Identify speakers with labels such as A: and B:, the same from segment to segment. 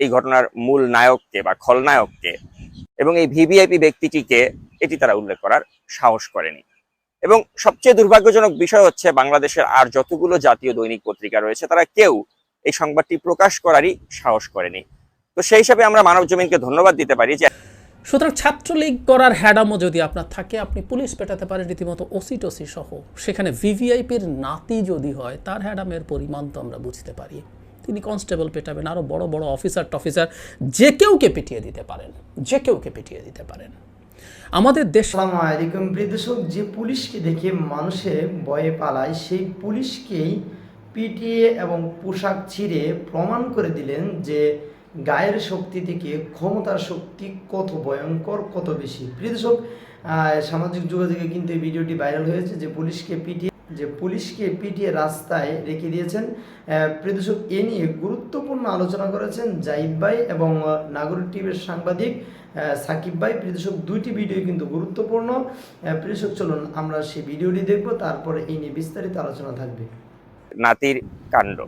A: এই ঘটনার মূল নায়ককে বা খলনায়ককে এবং এই ভিভিআইপি ব্যক্তিটিকে এটি তারা উল্লেখ করার সাহস করেনি। এবং সবচেয়ে দুর্ভাগ্যজনক বিষয় হচ্ছে বাংলাদেশের আর যতগুলো জাতীয় দৈনিক পত্রিকা রয়েছে, তারা কেউ এই সংবাদটি প্রকাশ করারই সাহস করেনি। তো সেই হিসাবে আমরা মানব জমিনকে ধন্যবাদ দিতে পারি যে
B: সুতরাং ছাত্রলীগ করার হ্যাডামও যদি আপনার থাকে, আপনি পুলিশ পেটাতে পারেন রীতিমতো ওসি টসি সহ। সেখানে ভিভিআইপির নাতি যদি হয়, তার হ্যাডামের পরিমাণ তো আমরা বুঝতে পারি। তিনি কনস্টেবল পেটাবেন আরও বড় বড় অফিসার টফিসার যে কেউকে পিটিয়ে দিতে পারেন, যে কেউকে পিটিয়ে দিতে পারেন। আমাদের দেশ
C: আলাইকুম দর্শক, যে পুলিশকে দেখে মানুষে ভয়ে পালায়, সেই পুলিশকেই পিটিয়ে এবং পোশাক ছিঁড়ে প্রমাণ করে দিলেন যে গায়ের শক্তি থেকে ক্ষমতার শক্তি কত ভয়ঙ্কর, কত বেশি। প্রিয় সামাজিক যোগাযোগে কিন্তু এই ভিডিওটি ভাইরাল হয়েছে যে পুলিশকে পিটিয়ে যে পুলিশকে পিটিয়ে রাস্তায় রেখে দিয়েছেন আহ, এ নিয়ে গুরুত্বপূর্ণ আলোচনা করেছেন জাইব ভাই এবং নাগরিক টিভির সাংবাদিক সাকিব ভাই। প্রিয় দর্শক দুইটি ভিডিও কিন্তু গুরুত্বপূর্ণ। প্রিয় চলুন আমরা সেই ভিডিওটি দেখব তারপরে এই নিয়ে বিস্তারিত আলোচনা থাকবে।
A: নাতির কাণ্ড।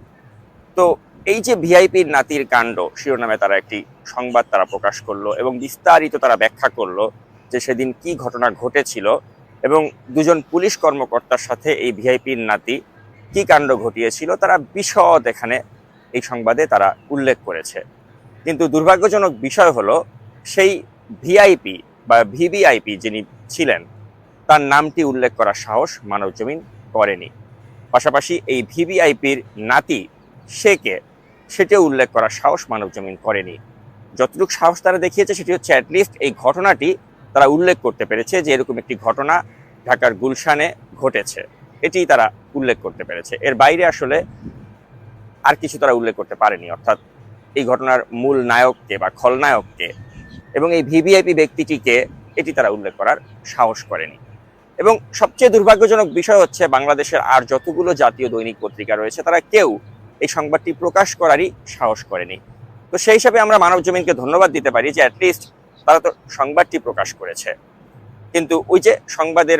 A: তো এই যে ভিআইপির নাতির কাণ্ড শিরোনামে তারা একটি সংবাদ তারা প্রকাশ করল এবং বিস্তারিত তারা ব্যাখ্যা করল যে সেদিন কি ঘটনা ঘটেছিল। এবং দুজন পুলিশ কর্মকর্তার সাথে এই ভিআইপির নাতি কি কাণ্ড ঘটিয়েছিল তারা বিশদ এখানে এই সংবাদে তারা উল্লেখ করেছে। কিন্তু দুর্ভাগ্যজনক বিষয় হলো, সেই ভিআইপি বা ভিভিআইপি যিনি ছিলেন, তার নামটি উল্লেখ করার সাহস মানব জমিন করেনি। পাশাপাশি এই ভিভিআইপির নাতি সে কে সেটিও উল্লেখ করার সাহস মানব জমিন করেনি। যতটুকু সাহস তারা দেখিয়েছে, সেটি হচ্ছে অ্যাটলিস্ট এই ঘটনাটি তারা উল্লেখ করতে পেরেছে যে এরকম একটি ঘটনা ঢাকার গুলশানে ঘটেছে। এটি তারা উল্লেখ করতে পেরেছে। এর বাইরে আসলে আর কিছু তারা উল্লেখ করতে পারেনি, অর্থাৎ এই ঘটনার মূল নায়ককে বা খলনায়ককে এবং এই ভিভিআইপি ব্যক্তিটিকে এটি তারা উল্লেখ করার সাহস করেনি। এবং সবচেয়ে দুর্ভাগ্যজনক বিষয় হচ্ছে বাংলাদেশের আর যতগুলো জাতীয় দৈনিক পত্রিকা রয়েছে, তারা কেউ এই সংবাদটি প্রকাশ করারই সাহস করেনি। তো সেই হিসাবে আমরা মানব জমিনকে ধন্যবাদ দিতে পারি যে অ্যাটলিস্ট তারা তো সংবাদটি প্রকাশ করেছে। কিন্তু ওই যে সংবাদের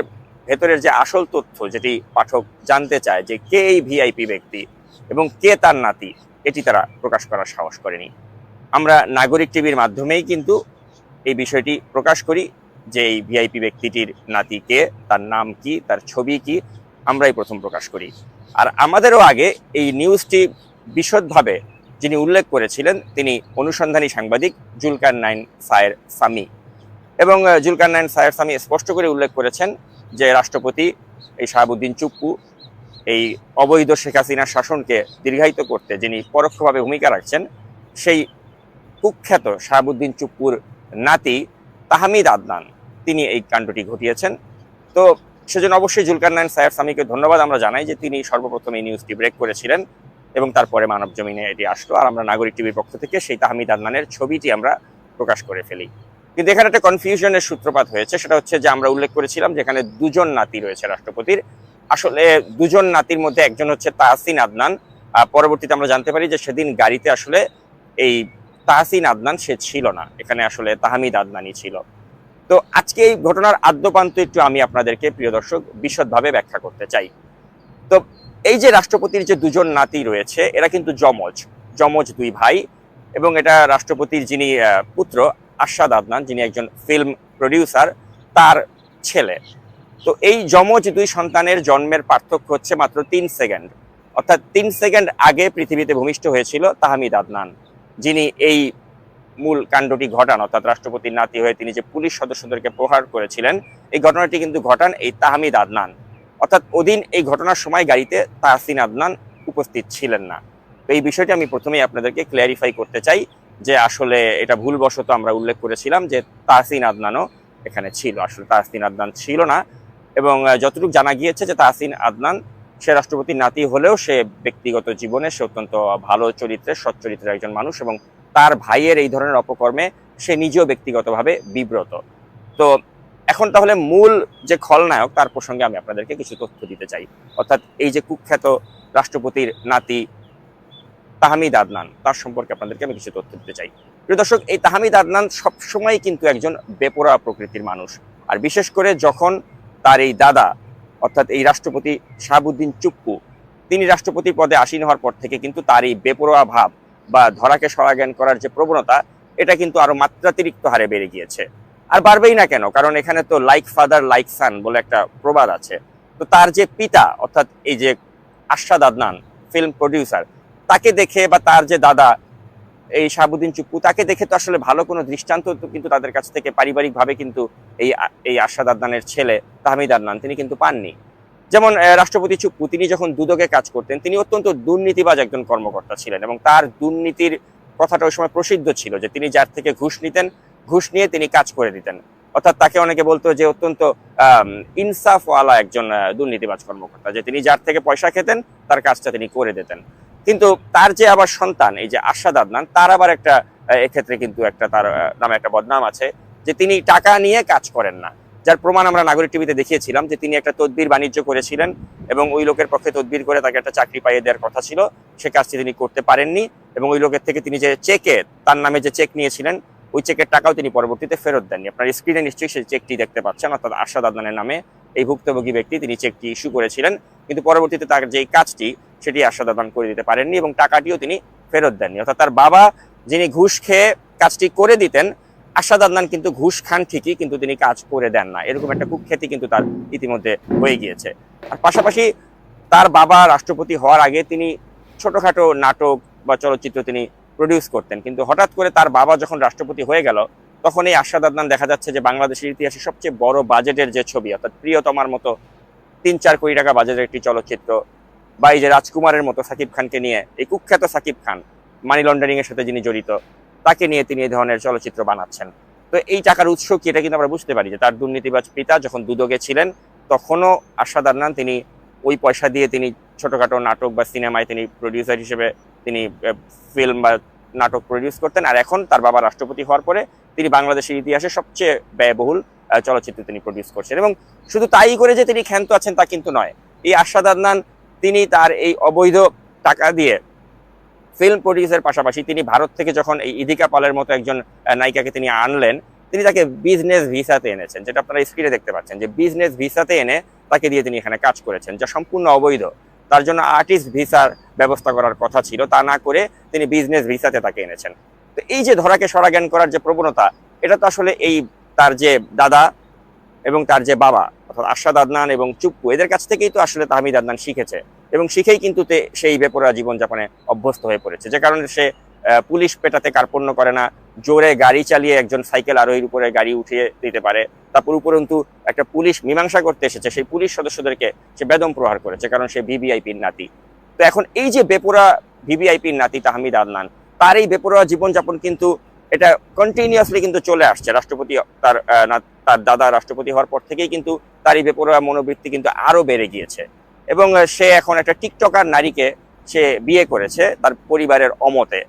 A: ভেতরের যে আসল তথ্য যেটি পাঠক জানতে চায় যে কে এই ভিআইপি ব্যক্তি এবং কে তার নাতি, এটি তারা প্রকাশ করার সাহস করেনি। আমরা নাগরিক টিভির মাধ্যমেই কিন্তু এই বিষয়টি প্রকাশ করি যে এই ভিআইপি ব্যক্তিটির নাতি কে, তার নাম কি, তার ছবি কি, আমরাই প্রথম প্রকাশ করি। আর আমাদেরও আগে এই নিউজটি বিশদভাবে যিনি উল্লেখ করেছিলেন, তিনি অনুসন্ধানী সাংবাদিক জুলকার নাইন সায়ের সামি এবং জুলকার নাইন সায়ের সামি স্পষ্ট করে উল্লেখ করেছেন যে রাষ্ট্রপতি এই শাহাবুদ্দিন চুপ্পু, এই অবৈধ শেখ হাসিনার শাসনকে দীর্ঘায়িত করতে যিনি পরোক্ষভাবে ভূমিকা রাখছেন, সেই কুখ্যাত শাহাবুদ্দিন চুপ্পুর নাতি তাহমিদ আদনান, তিনি এই কাণ্ডটি ঘটিয়েছেন। তো সেজন্য অবশ্যই জুলকার নাইন সায়ের সামিকে ধন্যবাদ। আমরা জানাই যে তিনি সর্বপ্রথম এই নিউজটি ব্রেক করেছিলেন। এবং তারপরে মানব জমিনে এটি আসলো। আর আমরা নাগরিক টিভির পক্ষ থেকে সেই তাহমিদ আদনানের ছবিটি আমরা প্রকাশ করে ফেলি। কিন্তু এখানে একটা কনফিউশনের সূত্রপাত হয়েছে। সেটা হচ্ছে যে আমরা উল্লেখ করেছিলাম যে এখানে দুজন নাতি রয়েছে রাষ্ট্রপতির। আসলে দুজন নাতির মধ্যে একজন হচ্ছে তাহসিন আদনান। পরবর্তীতে আমরা জানতে পারি যে সেদিন গাড়িতে আসলে এই তাহসিন আদনান সে ছিল না। এখানে আসলে তাহমিদ আদনানই ছিল। তো আজকে এই ঘটনার আদ্যপান্ত একটু আমি আপনাদেরকে, প্রিয় দর্শক, বিশদভাবে ব্যাখ্যা করতে চাই। তো এই যে রাষ্ট্রপতির যে দুজন নাতি রয়েছে, এরা কিন্তু যমজ যমজ দুই ভাই এবং এটা রাষ্ট্রপতির যিনি পুত্র আশাদ আদনান, যিনি একজন ফিল্ম প্রডিউসার তার ছেলে। তো এই যমজ দুই সন্তানের জন্মের পার্থক্য হচ্ছে মাত্র তিন সেকেন্ড। অর্থাৎ তিন সেকেন্ড আগে পৃথিবীতে ভূমিষ্ঠ হয়েছিল তাহমিদ আদনান, যিনি এই মূল কাণ্ডটি ঘটান। অর্থাৎ রাষ্ট্রপতির নাতি হয়ে তিনি যে পুলিশ সদস্যদেরকে প্রহার করেছিলেন, এই ঘটনাটি কিন্তু ঘটান এই তাহমিদ আদনান। অর্থাৎ ওদিন এই ঘটনার সময় গাড়িতে তাহসিন আদনান উপস্থিত ছিলেন না। তো এই বিষয়টি আমি প্রথমেই আপনাদেরকে ক্লিয়ারিফাই করতে চাই যে আসলে এটা ভুলবশত আমরা উল্লেখ করেছিলাম যে তাহসিন আদনানও এখানে ছিল। আসলে তাহসিন আদনান ছিল না এবং যতটুকু জানা গিয়েছে যে তাহসিন আদনান সে রাষ্ট্রপতির নাতি হলেও সে ব্যক্তিগত জীবনে সে অত্যন্ত ভালো চরিত্রের সৎ চরিত্রের একজন মানুষ এবং তার ভাইয়ের এই ধরনের অপকর্মে সে নিজেও ব্যক্তিগতভাবে বিব্রত। তো এখন তাহলে মূল যে খলনায়ক, তার প্রসঙ্গে আমি আপনাদেরকে কিছু তথ্য দিতে চাই। অর্থাৎ এই যে কুখ্যাত রাষ্ট্রপতির নাতি তাহমিদ আদনান, তার সম্পর্কে আপনাদেরকে আমি কিছু তথ্য দিতে চাই। প্রিয় দর্শক, এই তাহমিদ আদনান সবসময় কিন্তু একজন বেপরোয়া প্রকৃতির মানুষ। আর বিশেষ করে যখন তার এই দাদা, অর্থাৎ এই রাষ্ট্রপতি শাহাবুদ্দিন চুপ্পু, তিনি রাষ্ট্রপতি পদে আসীন হওয়ার পর থেকে কিন্তু তার এই বেপরোয়া ভাব বা ধরাকে সরাজ্ঞান করার যে প্রবণতা, এটা কিন্তু আরও মাত্রাতিরিক্ত হারে বেড়ে গিয়েছে। আর বাড়বেই না কেন? কারণ এখানে তো লাইক ফাদার লাইক সান বলে একটা প্রবাদ আছে। তো তার যে পিতা, অর্থাৎ এই যে আশাদ আদনান ফিল্ম প্রডিউসার তাকে দেখে বা তার যে দাদা, এই শাহাবুদ্দিন চুপ্পু, তাকে দেখে তো আসলে ভালো কোনো দৃষ্টান্ত কিন্তু তাদের কাছ থেকে পারিবারিকভাবে কিন্তু এই এই আশাদ আদনানের ছেলে তাহমিদ আদনান, তিনি কিন্তু পাননি। যেমন রাষ্ট্রপতি চুপ্পু, তিনি যখন দুদকে কাজ করতেন, তিনি অত্যন্ত দুর্নীতিবাজ একজন কর্মকর্তা ছিলেন এবং তার দুর্নীতির কথাটা ওই সময় প্রসিদ্ধ ছিল যে তিনি যার থেকে ঘুষ নিতেন ঘুষ নিয়ে তিনি কাজ করে দিতেন। অর্থাৎ তাকে অনেকে বলতো যে অত্যন্ত ইনসাফওয়ালা একজন দুর্নীতিবাজ কর্মকর্তা, যে তিনি যার থেকে পয়সা খেতেন, তার কাজটা তিনি করে দিতেন। কিন্তু তার যে আবার সন্তান, এই যে আশাদ আদনান, তার আবার একটা এক্ষেত্রে কিন্তু একটা তার নামে একটা বদনাম আছে, যে তিনি টাকা নিয়ে কাজ করেন না। যার প্রমাণ আমরা নাগরিক টিভিতে দেখিয়েছিলাম, যে তিনি একটা তদবির বাণিজ্য করেছিলেন এবং ওই লোকের পক্ষে তদবির করে তাকে একটা চাকরি পাইয়ে দেওয়ার কথা ছিল, সে কাজটি তিনি করতে পারেননি এবং ওই লোকের থেকে তিনি যে চেকে তার নামে যে চেক নিয়েছিলেন ওই চেকের টাকাও তিনি পরবর্তীতে ফেরত দেননি। আপনার স্ক্রিনে নিশ্চয়ই সেই চেকটি দেখতে পাচ্ছেন, অর্থাৎ আশাদ আদনানের নামে এই ভুক্তভোগী ব্যক্তি তিনি চেকটি ইস্যু করেছিলেন। কিন্তু পরবর্তীতে তার যেই কাজটি, সেটি আশাদ আদনান করে দিতে পারেননি এবং টাকাটিও তিনি ফেরত দেননি। অর্থাৎ তার বাবা যিনি ঘুষ খেয়ে কাজটি করে দিতেন আশাদ আদনান কিন্তু ঘুষ খান ঠিকই, কিন্তু তিনি কাজ করে দেন না। এরকম একটা কুখ্যাতি কিন্তু তার ইতিমধ্যে হয়ে গিয়েছে। আর পাশাপাশি তার বাবা রাষ্ট্রপতি হওয়ার আগে তিনি ছোটখাটো নাটক বা চলচ্চিত্র তিনি প্রডিউস করতেন। কিন্তু হঠাৎ করে তার বাবা যখন রাষ্ট্রপতি হয়ে গেল, তখন এই আশাদ আদনান দেখা যাচ্ছে যে বাংলাদেশের ইতিহাসে সবচেয়ে বড় বাজেটের যে ছবি, অর্থাৎ প্রিয়তমার মতো তিন চার কোটি টাকা বাজেটের একটি চলচ্চিত্র, বা এই যে রাজকুমারের মতো সাকিব খানকে নিয়ে, এই কুখ্যাত সাকিব খান, মানি লন্ডারিং এর সাথে যিনি জড়িত, তাকে নিয়ে তিনি এই ধরনের চলচ্চিত্র বানাচ্ছেন। তো এই টাকার উৎস কি এটা কিন্তু আমরা বুঝতে পারি যে তার দুর্নীতিবাজ পিতা যখন দুদকে ছিলেন, তখনও আশাদ আদনান তিনি ওই পয়সা দিয়ে তিনি ছোটখাটো নাটক বা সিনেমায় তিনি প্রডিউসার হিসেবে তিনি ফিল্ম বা নাটক প্রডিউস করতেন। আর এখন তার বাবা রাষ্ট্রপতি হওয়ার পরে তিনি বাংলাদেশের ইতিহাসে সবচেয়ে ব্যয়বহুল চলচ্চিত্র তিনি প্রডিউস করছেন। এবং শুধু তাই করে যে তিনি ক্ষান্ত আছেন তা কিন্তু নয়। এই আশাদ আদনান, তিনি তার এই অবৈধ টাকা দিয়ে ফিল্ম প্রডিউসের পাশাপাশি তিনি ভারত থেকে যখন এই ইদিকা পালের মতো একজন নায়িকাকে তিনি আনলেন, তিনি তাকে বিজনেস ভিসাতে এনেছেন, যেটা আপনারা স্ক্রিনে দেখতে পাচ্ছেন যে বিজনেস ভিসাতে এনে তাকে দিয়ে তিনি এখানে কাজ করেছেন, যা সম্পূর্ণ অবৈধ। তার জন্য আর্টিস্ট ভিসার ব্যবস্থা করার কথা ছিল, তা না করে তিনি বিজনেস ভিসাতে তাকে এনেছেন। তো এই যে ধরাকে সরাজ্ঞান করার যে প্রবণতা, এটা তো আসলে এই তার যে দাদা এবং তার যে বাবা, অর্থাৎ আশাদ আদনান এবং চুপ্পু, এদের কাছ থেকেই তো আসলে তাহমিদ আদনান শিখেছে। এবং শিখেই কিন্তু সেই বেপরা জীবনযাপনে অভ্যস্ত হয়ে পড়েছে। যে কারণে সে পুলিশ পেটাতে কার্পণ্য করে না। জোরে গাড়ি চালিয়ে একজন সাইকেল আরোহীর উপরে গাড়ি উঠিয়ে দিতে পারে। তারপর উপরন্তু একটা পুলিশ মীমাংসা করতে এসেছে। সেই পুলিশ সদস্যদেরকে সে বেদম প্রহার করেছে, কারণ সে ভিভিআইপির নাতি। তো এখন এই যে বেপরা ভিভিআইপির নাতি তাহমিদ আদনান, তার এই বেপরোয়া জীবনযাপন কিন্তু এটা কন্টিনিউয়াসলি কিন্তু চলে আসছে। রাষ্ট্রপতি তার তার দাদা রাষ্ট্রপতি হওয়ার পর থেকেই কিন্তু তার এই বেপরোয়া মনোবৃত্তি কিন্তু আরও বেড়ে গিয়েছে। এবং সে এখন একটা টিকটকার নারীকে সে বিয়ে করেছে তার পরিবারের অমতে।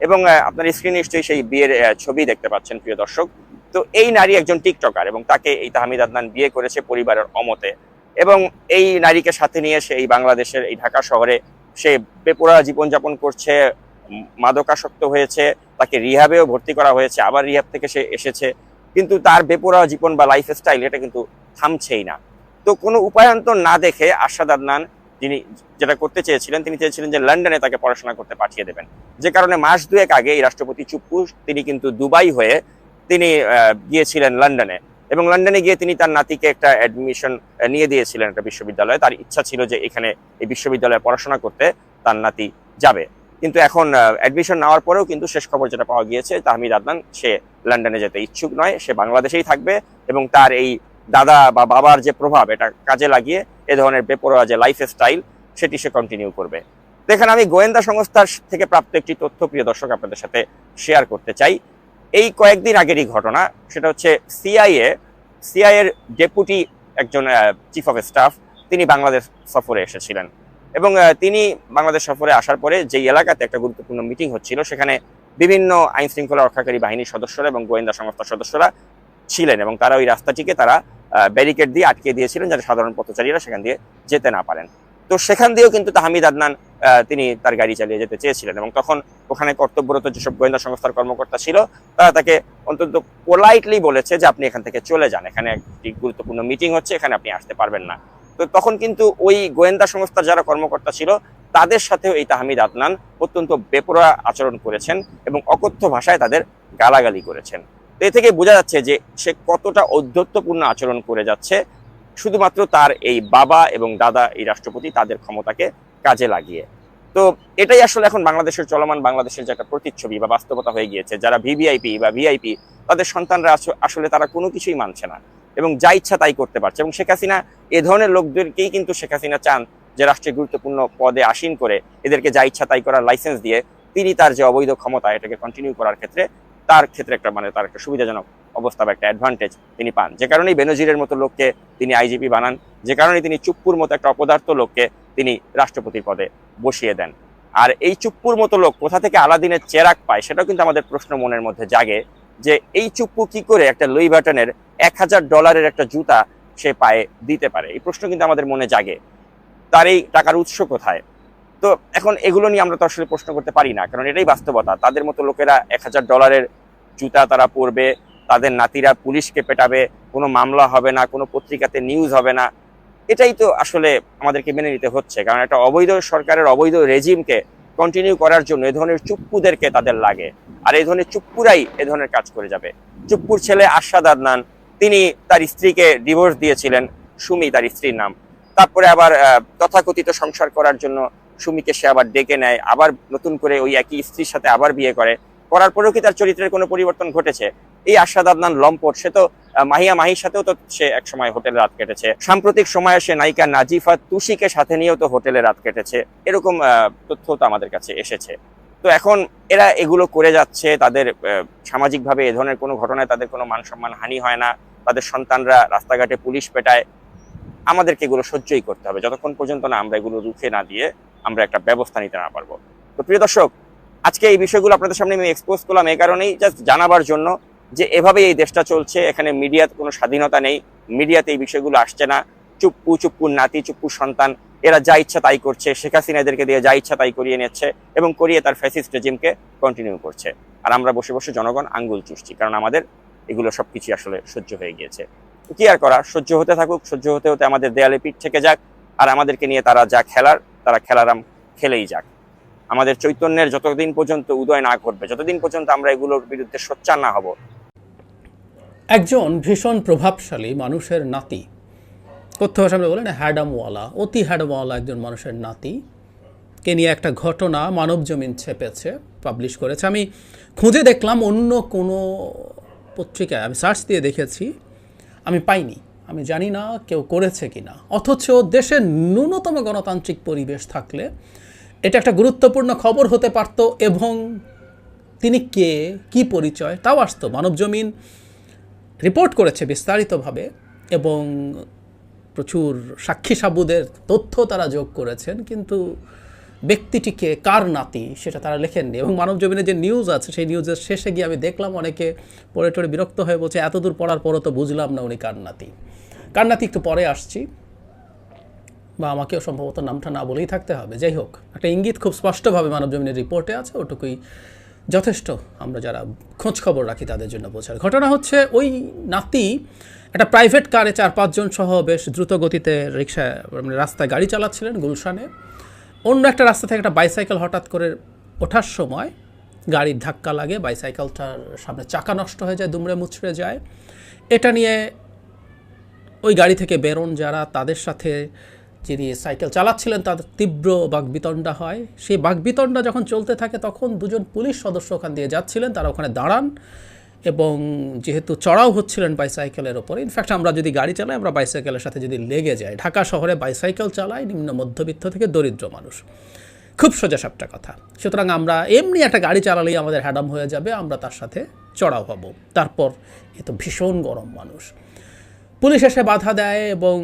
A: এবং আপনার স্ক্রিনে নিশ্চয়ই সেই বিয়ের ছবি দেখতে পাচ্ছেন, প্রিয় দর্শক। তো এই নারী একজন টিকটকার এবং তাকে এই তাহমিদ আদনান বিয়ে করেছে পরিবারের অমতে। এবং এই নারীকে সাথে নিয়ে সে এই বাংলাদেশের, এই ঢাকা শহরে সে বেপরোয়া জীবনযাপন করছে মাদকাসক্ত হয়েছে, তাকে রিহাবেও ভর্তি করা হয়েছে, আবার রিহাব থেকে সে এসেছে। কিন্তু তার বেপরোয়া জীবন বা লাইফ স্টাইল এটা কিন্তু থামছেই না। তো কোনো উপায়ান্তর না দেখে আশাদ আদনান যিনি যেটা করতে চেয়েছিলেন, তিনি চেয়েছিলেন যে লন্ডনে তাকে পড়াশোনা করতে পাঠিয়ে দেবেন। যে কারণে মাস দুয়েক আগে এই রাষ্ট্রপতি চুপ্পু তিনি কিন্তু দুবাই হয়ে তিনি গিয়েছিলেন লন্ডনে। এবং লন্ডনে গিয়ে তিনি তার নাতিকে একটা অ্যাডমিশন নিয়ে দিয়েছিলেন একটা বিশ্ববিদ্যালয়ে। তার ইচ্ছা ছিল যে এখানে এই বিশ্ববিদ্যালয়ে পড়াশোনা করতে তার নাতি যাবে। কিন্তু এখন অ্যাডমিশন নেওয়ার পরেও কিন্তু শেষ খবর যেটা পাওয়া গিয়েছে, তাহমিদ আদনান, সে লন্ডনে যেতে ইচ্ছুক নয়, সে বাংলাদেশেই থাকবে এবং তার এই দাদা বা বাবার যে প্রভাব, এটা কাজে লাগিয়ে এ ধরনের বেপরোয়া যে লাইফ স্টাইল সেটি সে কন্টিনিউ করবে। দেখেন, আমি গোয়েন্দা সংস্থার থেকে প্রাপ্ত একটি তথ্য, প্রিয় দর্শক, আপনাদের সাথে শেয়ার করতে চাই। এই কয়েকদিন আগেরই ঘটনা, সেটা হচ্ছে সিআইএ সিআইএ এর ডেপুটি একজন চিফ অফ স্টাফ তিনি বাংলাদেশ সফরে এসেছিলেন। এবং তিনি বাংলাদেশ সফরে আসার পরে যেই এলাকাতে একটা গুরুত্বপূর্ণ মিটিং হচ্ছিল, সেখানে বিভিন্ন আইন শৃঙ্খলা রক্ষাকারী বাহিনীর সদস্যরা এবং গোয়েন্দা সংস্থার সদস্যরা ছিলেন এবং তারা ওই রাস্তাটিকে তারা ব্যারিকেড দিয়ে আটকে দিয়েছিলেন যাতে সাধারণ পথচারীরা সেখান দিয়ে যেতে না পারেন। তো সেখান দিয়েও কিন্তু তাহমিদ আদনান তিনি তার গাড়ি চালিয়ে যেতে চেয়েছিলেন এবং তখন ওখানে কর্তব্যরত যেসব গোয়েন্দা সংস্থার কর্মকর্তা ছিল, তারা তাকে অন্তত পোলাইটলি বলেছে যে আপনি এখান থেকে চলে যান। এখানে একটি গুরুত্বপূর্ণ মিটিং হচ্ছে, এখানে আপনি আসতে পারবেন না। তো তখন কিন্তু ওই গোয়েন্দা সংস্থার যারা কর্মকর্তা ছিল, তাদের সাথেও এই তাহমিদ আদনান অত্যন্ত বেপরোয়া আচরণ করেছেন এবং অকথ্য ভাষায় তাদের গালাগালি করেছেন। এ থেকে বোঝা যাচ্ছে যে সে কতটা ঔদ্ধত্যপূর্ণ আচরণ করে যাচ্ছে। শুধুমাত্র তার এই বাবা এবং দাদা, এই রাষ্ট্রপতি তাদের ক্ষমতাকে কাজে লাগিয়ে। তো এটাই আসলে এখন বাংলাদেশের চলমান, বাংলাদেশের যে একটা প্রতিচ্ছবি বা বাস্তবতা হয়ে গিয়েছে, যারা ভিভিআইপি বা ভিআইপি, তাদের সন্তানরা আস- আসলে তারা কোনো কিছুই মানছে না এবং যা ইচ্ছা তাই করতে পারছে এবং শেখ হাসিনা, এ ধরনের লোকদেরকেই কিন্তু শেখ হাসিনা চান যে রাষ্ট্রের গুরুত্বপূর্ণ পদে আসীন করে, এদেরকে যা ইচ্ছা তাই করার লাইসেন্স দিয়ে তিনি তার যে অবৈধ ক্ষমতা, এটাকে কন্টিনিউ করার ক্ষেত্রে তার ক্ষেত্রে একটা মানে তার একটা সুবিধাজনক অবস্থা বা একটা অ্যাডভান্টেজ তিনি পান। যে কারণেই বেনজিরের মতো লোককে তিনি আইজিপি বানান, যে কারণে তিনি চুপ্পুর মতো একটা অপদার্থ লোককে তিনি রাষ্ট্রপতির পদে বসিয়ে দেন। আর এই চুপ্পুর মতো লোক কোথা থেকে আলাদিনের চেরাক পায় সেটাও কিন্তু আমাদের প্রশ্ন মনের মধ্যে জাগে, যে এই চুপ্পু কি করে একটা লুই বাটনের এক হাজার ডলারের একটা জুতা সে পায়ে দিতে পারে? এই প্রশ্ন কিন্তু আমাদের মনে জাগে। তার এই টাকার উৎস কোথায়? তো এখন এগুলো নিয়ে আমরা তো আসলে প্রশ্ন করতে পারি না, কারণ এটাই বাস্তবতা। তাদের মতো লোকেরা এক হাজার ডলারের জুতা তারা পরবে, তাদের নাতিরা পুলিশকে পেটাবে, কোনো মামলা হবে না, কোনো পত্রিকাতে নিউজ হবে না। এটাই তো আসলে আমাদেরকে মেনে নিতে হচ্ছে, কারণ একটা অবৈধ সরকারের অবৈধ রেজিমকে কন্টিনিউ করার জন্য এ ধরনের চুপ্পুদেরকে তাদের লাগে। আর এই ধরনের চুপ্পুরাই এ ধরনের কাজ করে যাবে। চুপ্পুর ছেলে আশাদ আদনান, তিনি তার স্ত্রীকে ডিভোর্স দিয়েছিলেন, সুমি তার স্ত্রীর নাম। তারপরে আবার তথাকথিত সংসার করার জন্য সুমিকে সে আবার ডেকে নেয়, আবার নতুন করে ওই একই স্ত্রীর সাথে আবার বিয়ে করে। করার পরেও কি তার চরিত্রের কোনো পরিবর্তন ঘটেছে? এই আশাদ আদনান লম্পট, সে তো মাহিয়া মাহির সাথেও তো সে এক সময় হোটেলে রাত কেটেছে। সাম্প্রতিক সময়ে সে নায়িকা নাজিফা তুষিকে সাথে নিয়েও তো হোটেলে রাত কেটেছে। এরকম তথ্য তো আমাদের কাছে এসেছে। তো এখন এরা এগুলো করে যাচ্ছে, তাদের সামাজিকভাবে এ ধরনের কোনো ঘটনায় তাদের কোনো মান সম্মান হানি হয় না। তাদের সন্তানরা রাস্তাঘাটে পুলিশ পেটায়। আমাদেরকে এগুলো সহ্যই করতে হবে। যতক্ষণ পর্যন্ত না আমরা এগুলো রুখে না দিয়ে আমরা একটা ব্যবস্থা নিতে না পারব। তো প্রিয় দর্শক, আজকে এই বিষয়গুলো আপনাদের সামনে আমি এক্সপোজ করলাম এই কারণেই জাস্ট জানাবার জন্য যে এভাবেই এই দেশটা চলছে, এখানে মিডিয়ার কোনো স্বাধীনতা নেই, মিডিয়াতে এই বিষয়গুলো আসছে না। চুপ্পু চুপ্পুর নাতি চুপ্পুর সন্তান, এরা যা ইচ্ছা তাই করছে, শেখ হাসিনা এদেরকে দিয়ে যা ইচ্ছা তাই করিয়ে নিচ্ছে এবং করিয়ে তার ফ্যাসিস্ট রেজিমকে কন্টিনিউ করছে। আর আমরা বসে বসে জনগণ আঙ্গুল চুষছি, কারণ আমাদের এগুলো সব সবকিছু আসলে সহ্য হয়ে গিয়েছে। কি আর করা, সহ্য হতে থাকুক, সহ্য হতে হতে আমাদের দেয়ালে পিঠ থেকে যাক, আর আমাদেরকে নিয়ে তারা যা খেলার তারা খেলারাম খেলেই যাক। আমাদের চৈতন্যের যতদিন পর্যন্ত উদয় না ঘটবে, যতদিন পর্যন্ত আমরা এগুলোর বিরুদ্ধে সোচ্চার না হব।
B: একজন ভীষণ প্রভাবশালী মানুষের নাতি। তথ্য ভাষা আমরা বলেন হ্যাডামওয়ালা অতি হ্যাডামওয়ালা একজন মানুষের নাতি। কে নিয়ে একটা ঘটনা মানব জমিন ছেপেছে পাবলিশ করেছে। আমি খুঁজে দেখলাম অন্য কোনো পত্রিকায়, আমি সার্চ দিয়ে দেখেছি, আমি পাইনি। আমি জানি না কেউ করেছে কি না অথচ দেশের ন্যূনতম গণতান্ত্রিক পরিবেশ থাকলে এটা একটা গুরুত্বপূর্ণ খবর হতে পারত এবং তিনি কে, কি পরিচয়, তাও আসতো। মানব জমিন রিপোর্ট করেছে বিস্তারিতভাবে এবং প্রচুর সাক্ষী সাবুদের তথ্য তারা যোগ করেছেন, কিন্তু ব্যক্তিটিকে কার নাতি সেটা তারা লেখেননি। এবং মানব জমিনে যে নিউজ আছে, সেই নিউজের শেষে গিয়ে আমি দেখলাম অনেকে পড়ে টড়ে বিরক্ত হয়ে বলছে এতদূর পড়ার পরও তো বুঝলাম না উনি কার নাতি। কার নাতি একটু পরে আসছি। বা আমাকেও সম্ভবত নামটা না বলেই থাকতে হবে। যাই হোক, একটা ইঙ্গিত খুব স্পষ্টভাবে মানব জমিনের রিপোর্টে আছে, ওটুকুই যথেষ্ট। আমরা যারা খোঁজ খবর রাখি তাদের জন্য বোঝার। ঘটনা হচ্ছে, ওই নাতি একটা প্রাইভেট কারে চার পাঁচজন সহ বেশ দ্রুত গতিতে রিক্সা মানে রাস্তায় গাড়ি চালাচ্ছিলেন গুলশানে। অন্য একটা রাস্তা থেকে একটা বাইসাইকেল হঠাৎ করে ওঠার সময় গাড়ির ধাক্কা লাগে বাইসাইকেলটার সামনে চাকা নষ্ট হয়ে যায়, দুমড়ে মুচড়ে যায়। এটা নিয়ে ওই গাড়ি থেকে বেরোন যারা, তাদের সাথে যিনি সাইকেল চালাচ্ছিলেন তাদের তীব্র বাগবিতণ্ডা হয়। সেই বাগবিতণ্ডা যখন চলতে থাকে, তখন দুজন পুলিশ সদস্য ওখান দিয়ে যাচ্ছিলেন, তারা ওখানে দাঁড়ান। এবং যেহেতু চড়াও হচ্ছিলেন বাইসাইকেলের ওপরে ইনফ্যাক্ট আমরা যদি গাড়ি চালাই, আমরা বাইসাইকেলের সাথে যদি লেগে যাই, ঢাকা শহরে বাইসাইকেল চালায় নিম্ন মধ্যবিত্ত থেকে দরিদ্র মানুষ। খুব সোজা সাপটা কথা। সুতরাং আমরা এমনি একটা গাড়ি চালালেই আমাদের হ্যাডাম হয়ে যাবে, আমরা তার সাথে চড়াও হব। তারপর, এ তো ভীষণ গরম মানুষ। পুলিশ এসে বাধা দেয় এবং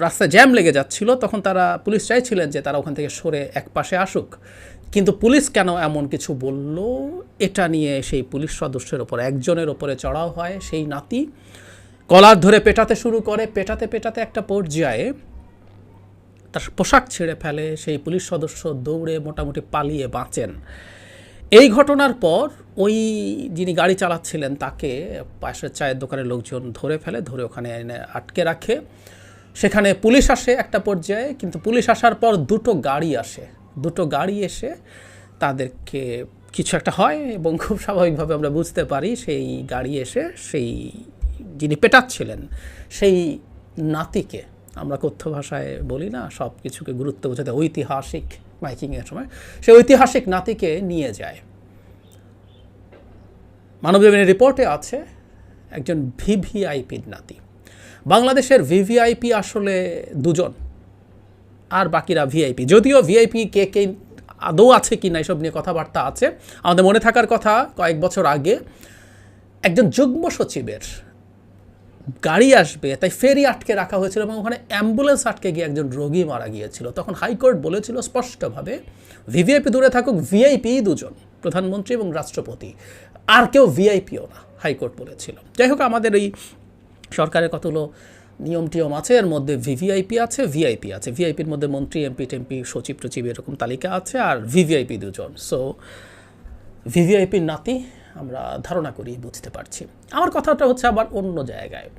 B: রাস্তায় জ্যাম লেগে যাচ্ছিল, তখন তারা, পুলিশ চাইছিলেন যে তারা ওখান থেকে সরে এক পাশে আসুক। কিন্তু পুলিশ কেন এমন কিছু বলল? এটা নিয়ে সেই পুলিশ সদস্যের ওপর, একজনের ওপরে চড়াও হয়। সেই নাতি কলার ধরে পেটাতে শুরু করে। পেটাতে পেটাতে একটা পর্যায়ে তার পোশাক ছেড়ে ফেলে। সেই পুলিশ সদস্য দৌড়ে মোটামুটি পালিয়ে বাঁচেন। এই ঘটনার পর ওই যিনি গাড়ি চালাচ্ছিলেন, তাকে পাশের চায়ের দোকানের লোকজন ধরে ফেলে, ধরে ওখানে এনে আটকে রাখে। সেখানে পুলিশ আসে একটা পর্যায়ে, কিন্তু পুলিশ আসার পর দুটো গাড়ি আসে। দুটো গাড়ি এসে তাদেরকে কিছু একটা হয় এবং খুব স্বাভাবিকভাবে আমরা বুঝতে পারি সেই গাড়ি এসে সেই যিনি পেটাচ্ছিলেন, সেই নাতিকে, আমরা কথ্য ভাষায় বলি না সব কিছুকে গুরুত্ব বোঝাতে ঐতিহাসিক মাইকিংয়ের সময়, সেই ঐতিহাসিক নাতিকে নিয়ে যায়। মানবজীবনের রিপোর্টে আছে একজন ভিভিআইপির নাতি। বাংলাদেশের ভিভিআইপি আসলে দুজন, আর বাকিরা ভিআইপি। যদিও ভিআইপি কে কে আদৌ আছে কি না এসব নিয়ে কথাবার্তা আছে। আমাদের মনে থাকার কথা, কয়েক বছর আগে একজন যুগ্ম সচিবের গাড়ি আসবে, তাই ফেরি আটকে রাখা হয়েছিল এবং ওখানে অ্যাম্বুলেন্স আটকে গিয়ে একজন রোগী মারা গিয়েছিল। তখন হাইকোর্ট বলেছিল স্পষ্টভাবে, ভিভিআইপি দূরে থাকুক, ভিআইপি দুজন, প্রধানমন্ত্রী এবং রাষ্ট্রপতি। আর কেউ ভিআইপিও না হাইকোর্ট বলেছিল। যাই হোক, আমাদের এই সরকারের কতগুলো নিয়ম টিয়ম আছে, এর মধ্যে ভিভিআইপি আছে ভিআইপি আছে। ভিআইপির মধ্যে মন্ত্রী এমপি টেমপি সচিব টচিব এরকম তালিকা আছে, আর ভিভিআইপি দুজন। সো ভিভিআইপির নাতি আমরা ধারণা করি, বুঝতে পারছি। আমার কথাটা হচ্ছে আবার অন্য জায়গায়।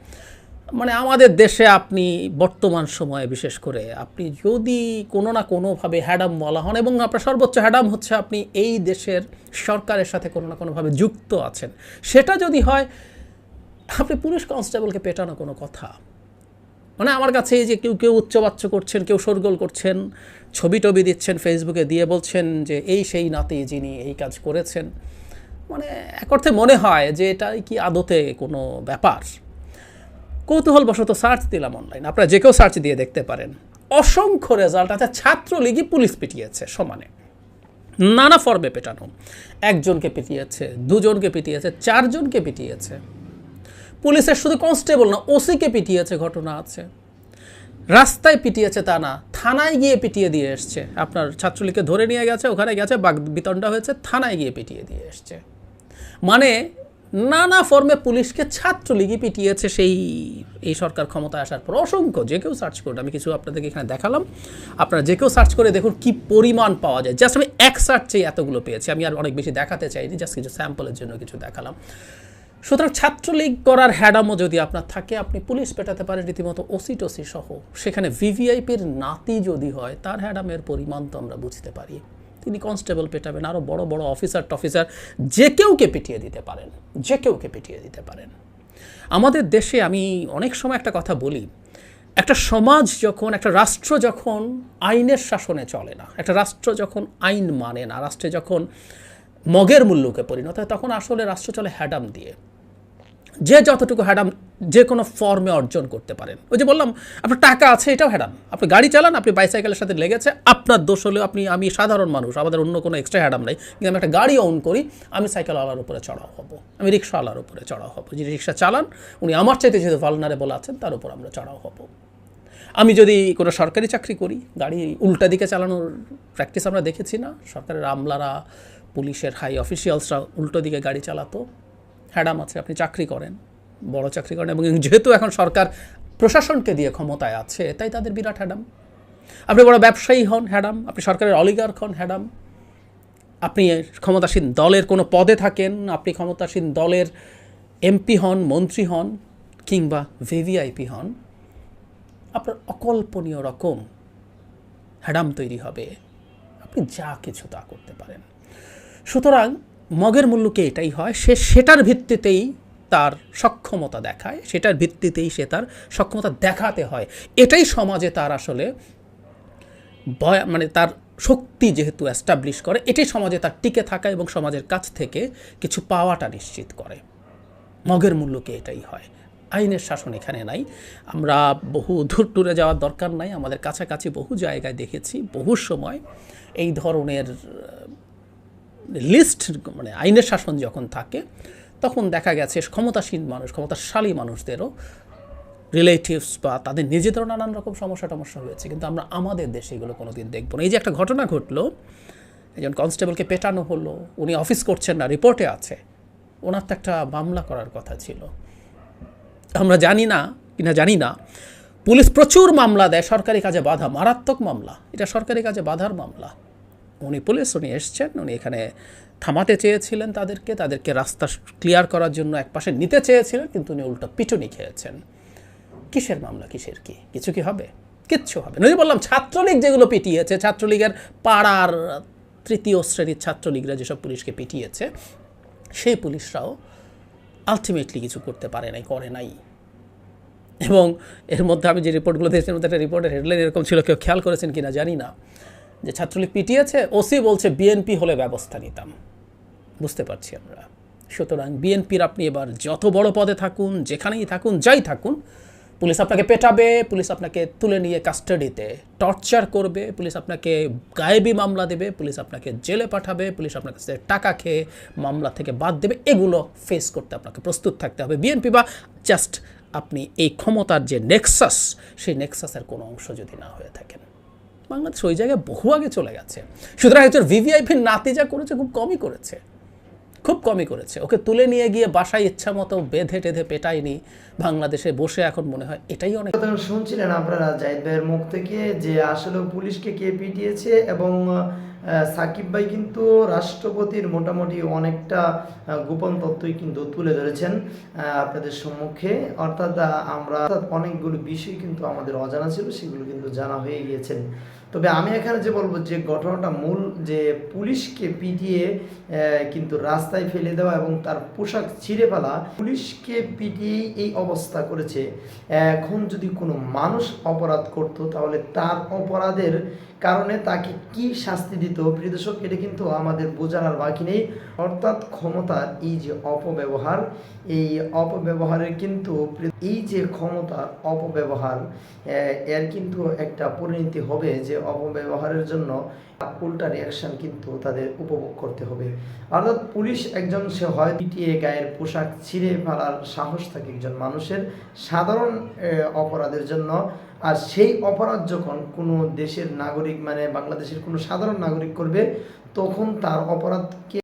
B: মানে আমাদের দেশে আপনি বর্তমান সময়ে, বিশেষ করে আপনি যদি কোনো না কোনোভাবে হ্যাডাম বলা হন এবং আপনার সর্বোচ্চ হ্যাডাম হচ্ছে আপনি এই দেশের সরকারের সাথে কোনো না কোনোভাবে যুক্ত আছেন, সেটা যদি হয়, আপনি পুলিশ কনস্টেবলকে পেটানো কোনো কথা। মানে আমার কাছে এই যে কেউ কেউ উচ্চবাচ্য করছেন, কেউ শোরগোল করছেন ছবি টবি দিচ্ছেন, ফেসবুকে দিয়ে বলছেন যে এই সেই নাতি যিনি এই কাজ করেছেন মানে এক অর্থে মনে হয় যে এটাই কি আদতে কোনো ব্যাপার। কৌতূহলবশত সার্চ দিলাম অনলাইন আপনারা যে কেউ সার্চ দিয়ে দেখতে পারেন। অসংখ্য রেজাল্ট আছে, ছাত্রলীগই পুলিশ পিটিয়েছে সমানে। নানা ফর্মে পেটানো। একজনকে পিটিয়েছে, দুজনকে পিটিয়েছে, চারজনকে পিটিয়েছে। পুলিশের শুধু কনস্টেবল না, ওসিকে পিটিয়েছে, ঘটনা আছে। রাস্তায় পিটিয়েছে তা না, থানায় গিয়ে পিটিয়ে দিয়ে এসছে। আপনার ছাত্রলীগকে ধরে নিয়ে গেছে, ওখানে গেছে বাগ বিতণ্ডা হয়েছে, থানায় গিয়ে পিটিয়ে দিয়ে এসছে। মানে নানা ফর্মে পুলিশকে ছাত্রলীগই পিটিয়েছে সেই, এই সরকার ক্ষমতায় আসার পর। অসংখ্য, যে কেউ সার্চ করুন, আমি কিছু আপনাদেরকে এখানে দেখালাম। আপনারা যে কেউ সার্চ করে দেখুন কি পরিমাণ পাওয়া যায়। জাস্ট আমি এক সার্চেই এতগুলো পেয়েছি, আমি আর অনেক বেশি দেখাতে চাইনি জাস্ট কিছু স্যাম্পলের জন্য কিছু দেখালাম। সুতরাং ছাত্রলীগ করার হ্যাডামও যদি আপনার থাকে, আপনি পুলিশ পেটাতে পারেন রীতিমতো ওসি টসি সহ। সেখানে ভিভিআইপির নাতি যদি হয়, তার হ্যাডামের পরিমাণ তো আমরা বুঝতে পারি। তিনি কনস্টেবল পেটাবেন আরও বড় বড় অফিসার টফিসার যে কেউকে পিটিয়ে দিতে পারেন, যে কেউকে পিটিয়ে দিতে পারেন। আমাদের দেশে আমি অনেক সময় একটা কথা বলি, একটা সমাজ যখন, একটা রাষ্ট্র যখন আইনের শাসনে চলে না, একটা রাষ্ট্র যখন আইন মানে না, রাষ্ট্রে যখন মগের মূল্যকে পরিণত হয়, তখন আসলে রাষ্ট্র চলে হ্যাডাম দিয়ে। যে যতটুকু হ্যাডাম যে কোনো ফর্মে অর্জন করতে পারেন। ওই যে বললাম, আপনার টাকা আছে, এটাও হ্যাডাম। আপনি গাড়ি চালান, আপনি বাইসাইকেলের সাথে লেগেছে, আপনার দোষ হলেও আপনি, আমি সাধারণ মানুষ, আমাদের অন্য কোনো এক্সট্রা হ্যাডাম নাই, কিন্তু আমি একটা গাড়ি অন করি, আমি সাইকেলওয়ালার উপরে চড়াও হব, আমি রিক্সাওয়ালার উপরে চড়াও হব। যিনি রিক্সা চালান, উনি আমার চাইতে যেহেতু ভালনারেবল আছেন, তার উপর আমরা চড়াও হব। আমি যদি কোনো সরকারি চাকরি করি, গাড়ি উল্টা দিকে চালানোর প্র্যাকটিস আমরা দেখেছি না, সরকারের আমলারা, পুলিশের হাই অফিসিয়ালসরা উল্টো দিকে গাড়ি চালাতো হ্যাডাম আছে, আপনি চাকরি করেন, বড় চাকরি করেন এবং যেহেতু এখন সরকার প্রশাসনকে দিয়ে ক্ষমতায় আছে, তাই তাদের বিরাট হ্যাডাম। আপনি বড় ব্যবসায়ী হন, হ্যাডাম। আপনি সরকারের অলিগার্ক হন, হ্যাডাম। আপনি ক্ষমতাসীন দলের কোনো পদে থাকেন, আপনি ক্ষমতাসীন দলের এমপি হন, মন্ত্রী হন, কিংবা ভিভিআইপি হন, আপনার অকল্পনীয় রকম হ্যাডাম তৈরি হবে। আপনি যা কিছু তা করতে পারেন। সুতরাং মগের মূল্যকে এটাই হয়, সে সেটার ভিত্তিতেই তার সক্ষমতা দেখায়, সেটার ভিত্তিতেই সে তার সক্ষমতা দেখাতে হয়। এটাই সমাজে তার আসলে ভয় মানে তার শক্তি যেহেতু অ্যাস্টাবলিশ করে, এটাই সমাজে তার টিকে থাকা এবং সমাজের কাছ থেকে কিছু পাওয়াটা নিশ্চিত করে। মগের মূল্যকে এটাই হয়। আইনের শাসন এখানে নাই। আমরা বহু দূর টুরে যাওয়ার দরকার নাই। আমাদের কাছাকাছি বহু জায়গায় দেখেছি, বহু সময় এই ধরনের লিস্ট মানে আইনের শাসন যখন থাকে, তখন দেখা গেছে ক্ষমতাসীন মানুষ, ক্ষমতাশালী মানুষদেরও রিলেটিভস বা তাদের নিজেদেরও নানান রকম সমস্যা টমস্যা হয়েছে। কিন্তু আমরা আমাদের দেশে এগুলো কোনোদিন দেখব না। এই যে একটা ঘটনা ঘটলো, একজন কনস্টেবলকে পেটানো হলো, উনি অফিস করছেন না রিপোর্টে আছে। ওনার তো একটা মামলা করার কথা ছিল। আমরা জানি না কিনা জানি না, পুলিশ প্রচুর মামলা দেয়, সরকারি কাজে বাধা, মারাত্মক মামলা। এটা সরকারি কাজে বাধার মামলা। উনি পুলিশ, উনি এসছেন, উনি এখানে থামাতে চেয়েছিলেন তাদেরকে তাদেরকে রাস্তা ক্লিয়ার করার জন্য একপাশে নিতে চেয়েছিলেন, কিন্তু উনি উল্টো পিটুনি খেয়েছেন। কিসের মামলা, কিসের কি? কিছু কি হবে? কিচ্ছু হবে না। বললাম, ছাত্রলীগ যেগুলো পিটিয়েছে, ছাত্রলীগের পাড়ার তৃতীয় শ্রেণির ছাত্রলীগরা যেসব পুলিশকে পিটিয়েছে, সেই পুলিশরাও আলটিমেটলি কিছু করতে পারে নাই, করে নাই। এবং এর মধ্যে আমি যে রিপোর্টগুলো মধ্যে একটা রিপোর্টের হেডলাইন এরকম ছিল, কেউ খেয়াল করেছেন কিনা জানি না। যে ছাত্রলীগ পিটিয়েছে, ওসি বলছে বিএনপি হলে ব্যবস্থা নিতাম। বুঝতে পারছি আমরা। সুতরাং বিএনপির আপনি এবার যত বড় পদে থাকুন, যেখানেই থাকুন, যাই থাকুন, পুলিশ আপনাকে পেটাবে, পুলিশ আপনাকে তুলে নিয়ে কাস্টাডিতে টর্চার করবে, পুলিশ আপনাকে গায়েবী মামলা দেবে, পুলিশ আপনাকে জেলে পাঠাবে, পুলিশ আপনার কাছে টাকা খেয়ে মামলা থেকে বাদ দেবে, এগুলো ফেস করতে আপনাকে প্রস্তুত থাকতে হবে। বিএনপি বা জাস্ট আপনি এই ক্ষমতার যে নেক্সাস সেই নেক্সাসের কোনো অংশ যদি না হয়ে থাকেন। বাংলাদেশ ওই জায়গায় বহু আগে চলে গেছে। সুতরাং একজন ভিভিআইপির নাতি যা করেছে, খুব কমই করেছে। খুব কমই করেছে। ওকে তুলে নিয়ে গিয়ে বাসায় ইচ্ছা মতো বেঁধে টেধে পেটায়নি। বাংলাদেশে বসে এখন মনে হয় এটাই অনেক
C: শুনছিলেন আপনারা জাহিদ ভাইয়ের মুখ থেকে যে আসলে পুলিশকে কে পিটিয়েছে এবং সাকিব ভাই কিন্তু রাষ্ট্রপতির মোটামুটি অনেকটা গোপন তথ্যই কিন্তু তুলে ধরেছেন আপনাদের সম্মুখে। অর্থাৎ আমরা অনেকগুলো বিষয় কিন্তু আমাদের অজানা ছিল, সেগুলো কিন্তু জানা হয়ে গিয়েছেন তবে আমি এখানে যে বলব যে ঘটনাটা মূল যে পুলিশকে পিটিয়ে কিন্তু রাস্তায় ফেলে দেওয়া এবং তার পোশাক ছিঁড়ে ফেলা, পুলিশকে পিটিয়েই এই অবস্থা করেছে। এখন যদি কোনো মানুষ অপরাধ করত, তাহলে তার অপরাধের কারণে তাকে কি শাস্তি দিত? প্রিয় দর্শক, এটা কিন্তু আমাদের বোঝার আর বাকি নেই। অর্থাৎ ক্ষমতার এই যে অপব্যবহার, এই অপব্যবহারের কিন্তু এই যে ক্ষমতার অপব্যবহার এর কিন্তু একটা পরিণতি হবে যে অপব্যবহারের জন্য উল্টা রিয়াকশন কিন্তু তাদের উপভোগ করতে হবে। অর্থাৎ পুলিশ একজন সে হয় পিটিয়ে গায়ের পোশাক ছিঁড়ে ফেলার সাহস থাকে একজন মানুষের সাধারণ অপরাধের জন্য। আর সেই অপরাধ যখন কোনো দেশের নাগরিক মানে বাংলাদেশের কোনো সাধারণ নাগরিক করবে, তখন তার অপরাধকে